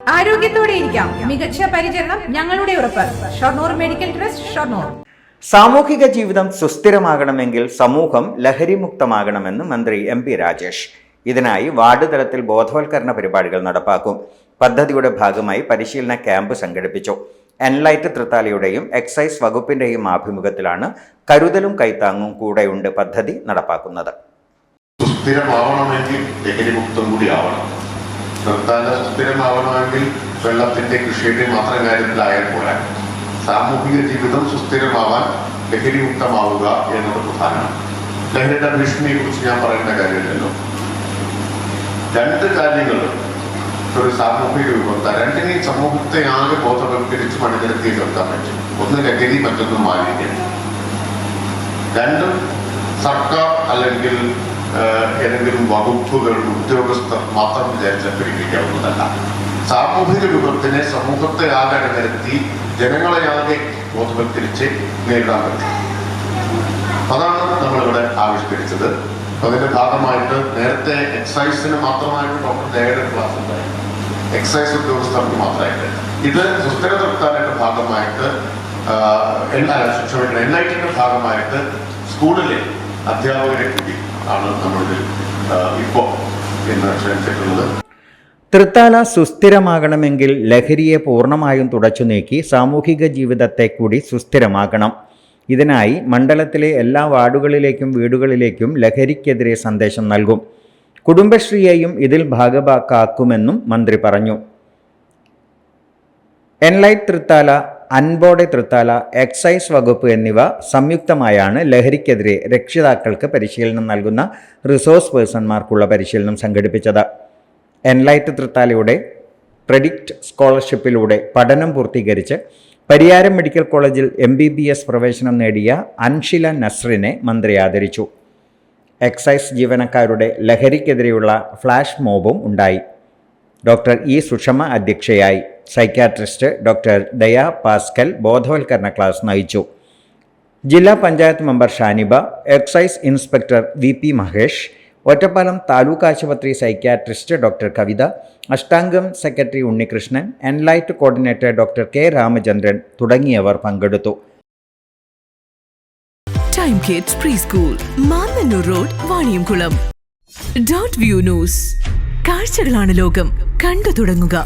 ആരോഗ്യത്തോടെ ഇരിക്കാം. മികച്ച പരിചരണം ഞങ്ങളുടെ ഉറപ്പ്. Shoranur medical trust Shoranur. സാമൂഹിക ജീവിതം സുസ്ഥിരമാകണമെങ്കിൽ സമൂഹം ലഹരിമുക്തമാകണമെന്ന് മന്ത്രി എം പി രാജേഷ്. ഇതിനായി വാർഡ് തലത്തിൽ ബോധവൽക്കരണ പരിപാടികൾ നടപ്പാക്കും. പദ്ധതിയുടെ ഭാഗമായി പരിശീലന ക്യാമ്പ് സംഘടിപ്പിച്ചു. എൻലൈറ്റ് തൃത്താലയുടെയും എക്സൈസ് വകുപ്പിന്റെയും ആഭിമുഖ്യത്തിലാണ് കരുതലും കൈത്താങ്ങും കൂടെയുണ്ട് പദ്ധതി നടപ്പാക്കുന്നത്. സുസ്ഥിരമാവണമെങ്കിൽ ലഹരിമുക്തം കൂടി ആവണം. നിർത്താന സുസ്ഥിരമാവണമെങ്കിൽ വെള്ളത്തിന്റെ കൃഷിയുടെ മാത്രം കാര്യത്തിലായാൽ പോരാ. സാമൂഹിക ജീവിതം സുസ്ഥിരമാവാൻ ലഹരിമുക്തമാവുക എന്നത് പ്രധാനമാണ്. ലഹരിയുടെ ഭീഷണിയെ കുറിച്ച് ഞാൻ പറയേണ്ട കാര്യമില്ലല്ലോ. രണ്ട് കാര്യങ്ങൾ ഒരു സാമൂഹിക വിപത്ത രണ്ടിനെയും സമൂഹത്തെ ആകെ ബോധവൽക്കരിച്ച് മണിനിരത്തി നിർത്താൻ പറ്റും ഒന്ന് ലഹരി മറ്റൊന്ന് മാലിന്യം. രണ്ടും സർക്കാർ അല്ലെങ്കിൽ ഏതെങ്കിലും വകുപ്പുകൾ ഉദ്യോഗസ്ഥർ മാത്രം വിചാരിച്ചാൽ പരിഹരിക്കാവുന്നതല്ല സാമൂഹിക വിപത്തിനെ സമൂഹത്തെ ആകെ വരുത്തി ജനങ്ങളെ ആകെ ബോധവൽക്കരിച്ച് നേരിടാൻ പറ്റും. അതാണ് നമ്മളിവിടെ ആവിഷ്കരിച്ചത്. അതിന്റെ ഭാഗമായിട്ട് നേരത്തെ എക്സൈസിന് മാത്രമായിട്ട് ഡോക്ടർ ജയയുടെ ക്ലാസ് ഉണ്ടായിരുന്നു എക്സൈസ് ഉദ്യോഗസ്ഥർക്ക് മാത്രമായിട്ട്. ഇത് സുസ്ഥിര നിർത്താനായിട്ട് ഭാഗമായിട്ട് എല്ലാ ക്ഷമിക്കണം എൻ ഐ ടിന്റെ ഭാഗമായിട്ട് സ്കൂളിലെ അധ്യാപകരെ കൂടി ആണ് നമ്മളുടെ ഇപ്പോൾ ഇന്ന് ക്ഷണിച്ചിട്ടുള്ളത്. തൃത്താല സുസ്ഥിരമാകണമെങ്കിൽ ലഹരിയെ പൂർണമായും തുടച്ചു നീക്കി സാമൂഹിക ജീവിതത്തെ കൂടി സുസ്ഥിരമാക്കണം. ഇതിനായി മണ്ഡലത്തിലെ എല്ലാ വാർഡുകളിലേക്കും വീടുകളിലേക്കും ലഹരിക്കെതിരെ സന്ദേശം നൽകും. കുടുംബശ്രീയെയും ഇതിൽ ഭാഗഭാക്കാക്കുമെന്നും മന്ത്രി പറഞ്ഞു. എൻലൈറ്റ് തൃത്താല അൻബോഡെ തൃത്താല എക്സൈസ് വകുപ്പ് എന്നിവ സംയുക്തമായാണ് ലഹരിക്കെതിരെ രക്ഷിതാക്കൾക്ക് പരിശീലനം നൽകുന്ന റിസോഴ്സ് പേഴ്സൺമാർക്കുള്ള പരിശീലനം സംഘടിപ്പിച്ചത്. എൻലൈറ്റ് തൃത്താലയുടെ പ്രഡിക്റ്റ് സ്കോളർഷിപ്പിലൂടെ പഠനം പൂർത്തീകരിച്ച് പരിയാരം മെഡിക്കൽ കോളേജിൽ എം ബി ബി എസ് പ്രവേശനം നേടിയ അൻഷില നസ്രിനെ മന്ത്രി ആദരിച്ചു. എക്സൈസ് ജീവനക്കാരുടെ ലഹരിക്കെതിരെയുള്ള ഫ്ലാഷ് മോബും ഉണ്ടായി. ഡോക്ടർ ഇ സുഷമ അധ്യക്ഷയായി. സൈക്യാട്രിസ്റ്റ് ഡോക്ടർ ദയ പാസ്കൽ ബോധവൽക്കരണ ക്ലാസ് നയിച്ചു. ജില്ലാ panchayat member Shaniba excise inspector V P Mahesh Ottapalam taluk ആശുപത്രി psychiatrist doctor Kavitha Ashtangam secretary Unnikrishnan Enlight coordinator doctor K Ramachandran തുടങ്ങിയവർ പങ്കെടുത്തു. Time kids preschool road Vaniyamkulam view news കാഴ്ചകളാണ് ലോകം. കണ്ടു തുടങ്ങുക.